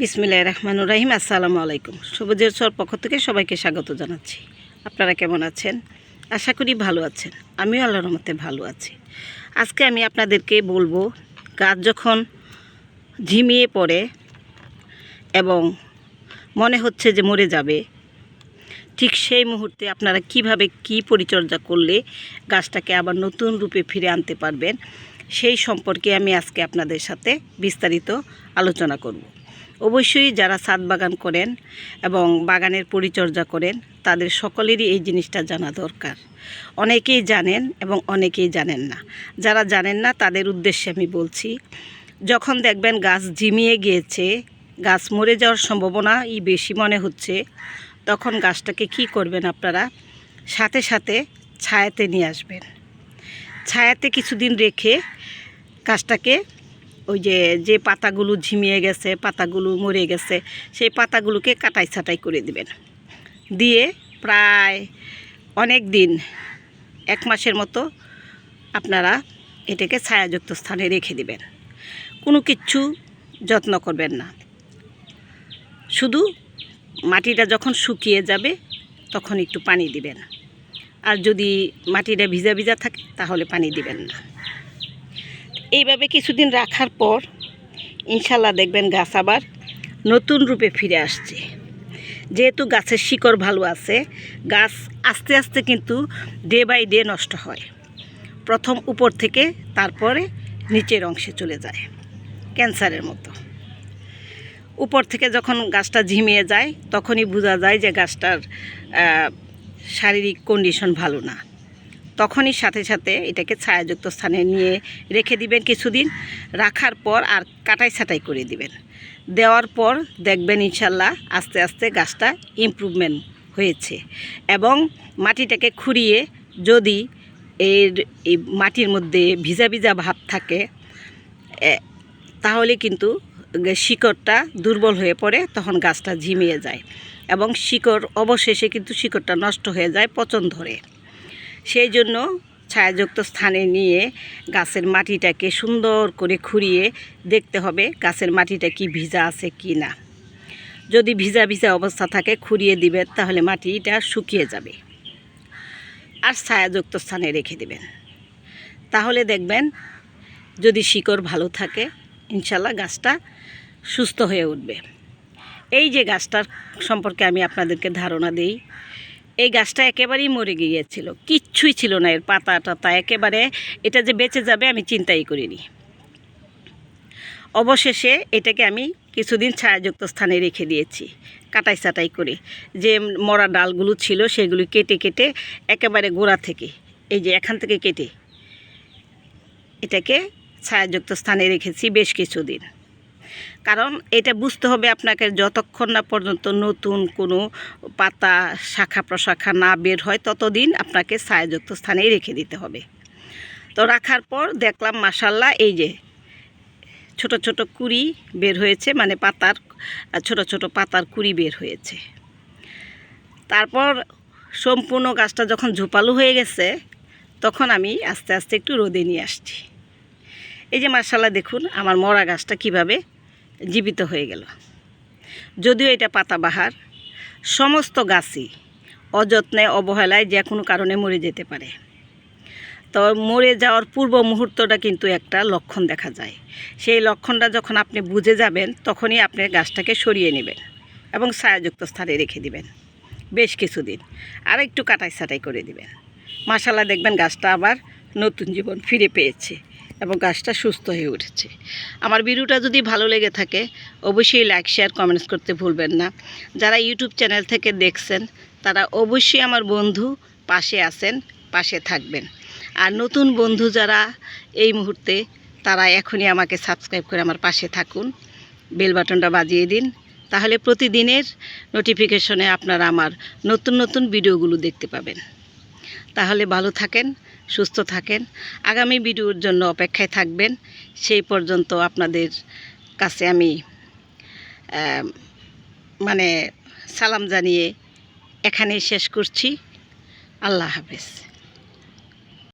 বিসমিল্লাহ রহমান রাহিম, আসসালামু আলাইকুম। সবুজের চর পক্ষ থেকে সবাইকে স্বাগত জানাচ্ছি। আপনারা কেমন আছেন? আশা করি ভালো আছেন। আমিও আল্লাহর রহমতে ভালো আছি। আজকে আমি আপনাদেরকে বলব, গাছ যখন ঝিমিয়ে পড়ে এবং মনে হচ্ছে যে মরে যাবে, ঠিক সেই মুহূর্তে আপনারা কীভাবে কি পরিচর্যা করলে গাছটাকে আবার নতুন রূপে ফিরে আনতে পারবেন, সেই সম্পর্কে আমি আজকে আপনাদের সাথে বিস্তারিত আলোচনা করব। অবশ্যই যারা ছাদ বাগান করেন এবং বাগানের পরিচর্যা করেন, তাদের সকলেরই এই জিনিসটা জানা দরকার। অনেকেই জানেন এবং অনেকেই জানেন না। যারা জানেন না, তাদের উদ্দেশ্যে আমি বলছি, যখন দেখবেন গাছ ঝিমিয়ে গিয়েছে, গাছ মরে যাওয়ার সম্ভাবনাই বেশি মনে হচ্ছে, তখন গাছটাকে কি করবেন আপনারা? সাথে সাথে ছায়াতে নিয়ে আসবেন। ছায়াতে কিছুদিন রেখে গাছটাকে ওই যে যে পাতাগুলো ঝিমিয়ে গেছে, পাতাগুলো মরে গেছে, সেই পাতাগুলোকে কাটাই ছাটাই করে দিবেন। দিয়ে প্রায় অনেক দিন, এক মাসের মতো আপনারা এটাকে ছায়াযুক্ত স্থানে রেখে দিবেন। কোনো কিচ্ছু যত্ন করবেন না। শুধু মাটিটা যখন শুকিয়ে যাবে, তখন একটু পানি দিবেন। আর যদি মাটিটা ভিজা ভিজা থাকে, তাহলে পানি দিবেন না। এইভাবে কিছুদিন রাখার পর ইনশাল্লাহ দেখবেন গাছ আবার নতুন রূপে ফিরে আসছে। যেহেতু গাছের শিকড় ভালো আছে, গাছ আস্তে আস্তে কিন্তু ডে বাই ডে নষ্ট হয়। প্রথম উপর থেকে তারপরে নিচের অংশে চলে যায়, ক্যান্সারের মতো। উপর থেকে যখন গাছটা ঝিমিয়ে যায়, তখনই বোঝা যায় যে গাছটার শারীরিক কন্ডিশন ভালো না। তখনই সাথে সাথে এটাকে ছায়াযুক্ত স্থানে নিয়ে রেখে দিবেন কিছুদিন, রাখার পর আর কাটাই ছাটাই করে দিবেন। দেওয়ার পর দেখবেন ইনশাল্লাহ আস্তে আস্তে গাছটা ইমপ্রুভমেন্ট হয়েছে এবং মাটিটাকে খুঁড়িয়ে যদি এর এই মাটির মধ্যে ভিজা ভিজা ভাব থাকে তাহলে কিন্তু শিকড়টা দুর্বল হয়ে পড়ে, তখন গাছটা ঝিমিয়ে যায় এবং শিকড় অবশেষে কিন্তু শিকড়টা নষ্ট হয়ে যায় পচন ধরে। সেই জন্য ছায়াযুক্ত স্থানে নিয়ে গাছের মাটিটাকে সুন্দর করে খুঁড়িয়ে দেখতে হবে গাছের মাটিটা কি ভিজা আছে কি না। যদি ভিজা ভিজা অবস্থা থাকে খুঁড়িয়ে দিবেন, তাহলে মাটিটা শুকিয়ে যাবে। আর ছায়াযুক্ত স্থানে রেখে দিবেন। তাহলে দেখবেন যদি শিকড় ভালো থাকে, ইনশাল্লাহ গাছটা সুস্থ হয়ে উঠবে। এই যে গাছটার সম্পর্কে আমি আপনাদেরকে ধারণা দিই এই গাছটা একেবারেই মরে গিয়েছিল। কিচ্ছুই ছিল না এর পাতা টাতা একেবারে এটা যে বেঁচে যাবে আমি চিন্তাই করিনি। অবশেষে এটাকে আমি কিছুদিন ছায়াযুক্ত স্থানে রেখে দিয়েছি, কাটাই ছাটাই করে। যে মরা ডালগুলো ছিল সেগুলো কেটে কেটে একেবারে গোড়া থেকে, এই যে এখান থেকে কেটে এটাকে ছায়াযুক্ত স্থানে রেখেছি বেশ কিছুদিন। কারণ এটা বুঝতে হবে আপনাকে যতক্ষণ না পর্যন্ত নতুন কোনো পাতা, শাখা প্রশাখা না বের হয়, ততদিন আপনাকে ছায়াযুক্ত স্থানেই রেখে দিতে হবে। তো রাখার পর দেখলাম মাসাল্লাহ এই যে ছোট ছোট কুড়ি বের হয়েছে মানে পাতার, ছোট ছোট পাতার কুড়ি বের হয়েছে। তারপর সম্পূর্ণ গাছটা যখন ঝোপালো হয়ে গেছে, তখন আমি আস্তে আস্তে একটু রোদে নিয়ে আসছি। এই যে মার্শাল্লাহ দেখুন আমার মরা গাছটা কীভাবে জীবিত হয়ে গেল। যদিও এটা পাতাবাহার, সমস্ত গাছই অযত্নে, অবহেলায় যে কোনো কারণে মরে যেতে পারে। তো মরে যাওয়ার পূর্ব মুহূর্তটা কিন্তু একটা লক্ষণ দেখা যায়। সেই লক্ষণটা যখন আপনি বুঝে যাবেন, তখনই আপনি গাছটাকে সরিয়ে নেবেন এবং ছায়াযুক্ত স্থানে রেখে দিবেন। বেশ কিছুদিন আর একটু কাটাই ছাটাই করে দিবেন। মাসাল্লাহ দেখবেন গাছটা আবার নতুন জীবন ফিরে পেয়েছে। এবং গাছটা সুস্থ হয়ে উঠেছে। আমার ভিডিওটা যদি ভালো লেগে থাকে, অবশ্যই লাইক শেয়ার কমেন্টস করতে ভুলবেন না। যারা ইউটিউব চ্যানেল থেকে দেখছেন, তারা অবশ্যই আমার বন্ধু পাশে আছেন, পাশে থাকবেন। আর নতুন বন্ধু যারা এই মুহূর্তে, তারা এখনই আমাকে সাবস্ক্রাইব করে আমার পাশে থাকুন। বেল বাটনটা বাজিয়ে দিন। তাহলে প্রতিদিনের নোটিফিকেশনে আপনারা আমার নতুন নতুন ভিডিওগুলো দেখতে পাবেন। তাহলে ভালো থাকেন সুস্থ থাকেন। আগামী ভিডিওর জন্য অপেক্ষায় থাকবেন। সেই পর্যন্ত আপনাদের কাছে আমি মানে সালাম জানিয়ে এখানেই শেষ করছি। আল্লাহ হাফেজ।